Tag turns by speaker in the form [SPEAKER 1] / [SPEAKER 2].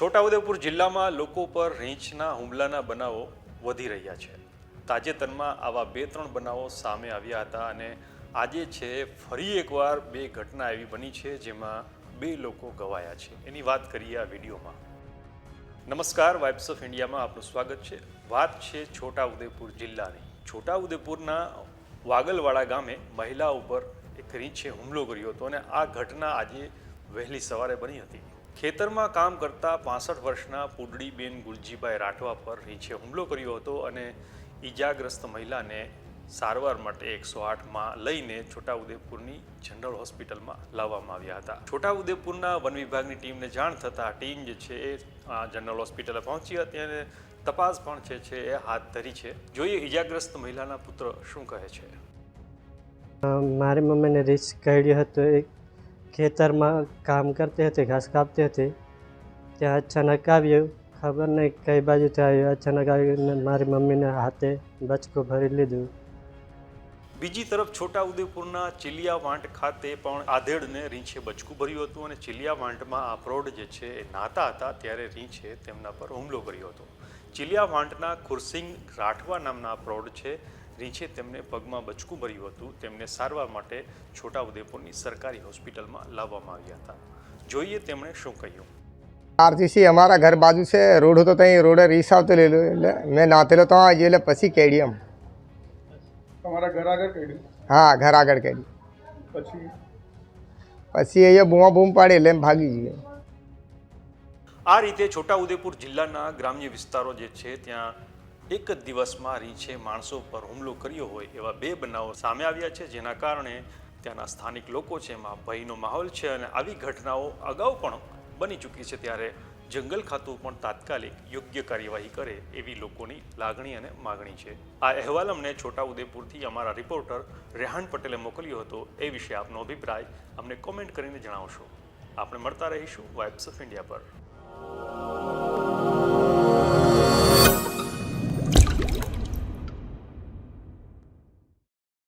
[SPEAKER 1] છોટાઉદેપુર જિલ્લામાં લોકો પર રીંછના હુમલાના બનાવો વધી રહ્યા છે. તાજેતરમાં આવા બે ત્રણ બનાવો સામે આવ્યા હતા અને આજે છે ફરી એકવાર બે ઘટના એવી બની છે જેમાં બે લોકો ગવાયા છે. એની વાત કરીએ આ વિડીયોમાં. નમસ્કાર, વાઇબ્સ ઓફ ઇન્ડિયામાં આપનું સ્વાગત છે. વાત છે છોટાઉદેપુર જિલ્લાની. છોટાઉદેપુરના વાગલવાડા ગામે મહિલા ઉપર એક રીંછે હુમલો કર્યો હતો અને આ ઘટના આજે વહેલી સવારે બની હતી. ખેતરમાં કામ કરતા પાસઠ વર્ષના પુડડીબેન ગુલજીભાઈ રાઠવા પર રીંછે હુમલો કર્યો હતો અને ઈજાગ્રસ્ત મહિલાને સારવાર માટે એકસો આઠમાં લઈને છોટાઉદેપુરની જનરલ હોસ્પિટલમાં લાવવામાં આવ્યા હતા. છોટાઉદેપુરના વન વિભાગની ટીમને જાણ થતાં ટીમ જે છે એ આ જનરલ હોસ્પિટલે પહોંચી હતી અને તપાસ પણ છે છે એ હાથ ધરી છે. જોઈએ ઈજાગ્રસ્ત મહિલાના પુત્ર શું કહે છે.
[SPEAKER 2] મારી મમ્મીને રીચ કાઢ્યો હતો ખેતરમાં કામ કરતી હતી, ઘાસ કાપતી હતી. ત્યાં અચાનક આવ્યું. ખબર નહીં કઈ બાજુથી આવ્યું. અચાનક આવીને મારી મમ્મીને હાથે બચકું ભરી લીધું.
[SPEAKER 1] બીજી તરફ છોટાઉદેપુરના ચિલિયા વાંટ ખાતે પણ આધેડને રીંછે બચકું ભર્યું હતું અને ચિલિયા વાંટમાં આ પ્રૌઢ જે છે એ નાતા હતા ત્યારે રીંછે તેમના પર હુમલો કર્યો હતો. ચિલિયા વાંટના ખુરસિંગ રાઠવા નામના પ્રૌઢ છે, રીંછે તેમને પગમાં બચકું ભર્યું હતું, તેમને સારવાર માટે છોટાઉદેપુરની સરકારી હોસ્પિટલમાં લાવવામાં આવ્યા હતા. જોઈએ તેમણે શું કહ્યું.
[SPEAKER 3] આરસીસી અમારા ઘર બાજુ છે, રોડ હતો ત્યાં રોડે રીસ આવતો લેલો એટલે મેં નાતેલો તો એટલે પછી કેડી એમ
[SPEAKER 4] તમારા ઘર આગળ કાઢ્યું
[SPEAKER 3] હા ઘર આગળ કેડી
[SPEAKER 4] પછી?
[SPEAKER 3] પછી અહીંયા બૂમા બૂમ પાડી એટલે એમ ભાગી ગયો.
[SPEAKER 1] આ રીતે છોટાઉદેપુર જિલ્લાના ગ્રામ્ય વિસ્તારો જે છે ત્યાં એક જ દિવસમાં રીંછે માણસો પર હુમલો કર્યો હોય એવા બે બનાવો સામે આવ્યા છે જેના કારણે ત્યાંના સ્થાનિક લોકો છે એમાં ભયનો માહોલ છે અને આવી ઘટનાઓ અગાઉ પણ બની ચૂકી છે ત્યારે જંગલ ખાતું પણ તાત્કાલિક યોગ્ય કાર્યવાહી કરે એવી લોકોની લાગણી અને માગણી છે. આ અહેવાલ અમને છોટાઉદેપુરથી અમારા રિપોર્ટર રેહાન પટેલે મોકલ્યો હતો એ વિશે આપનો અભિપ્રાય અમને કોમેન્ટ કરીને જણાવશો. આપણે મળતા રહીશું વાઇબ્સ ઓફ ઇન્ડિયા પર.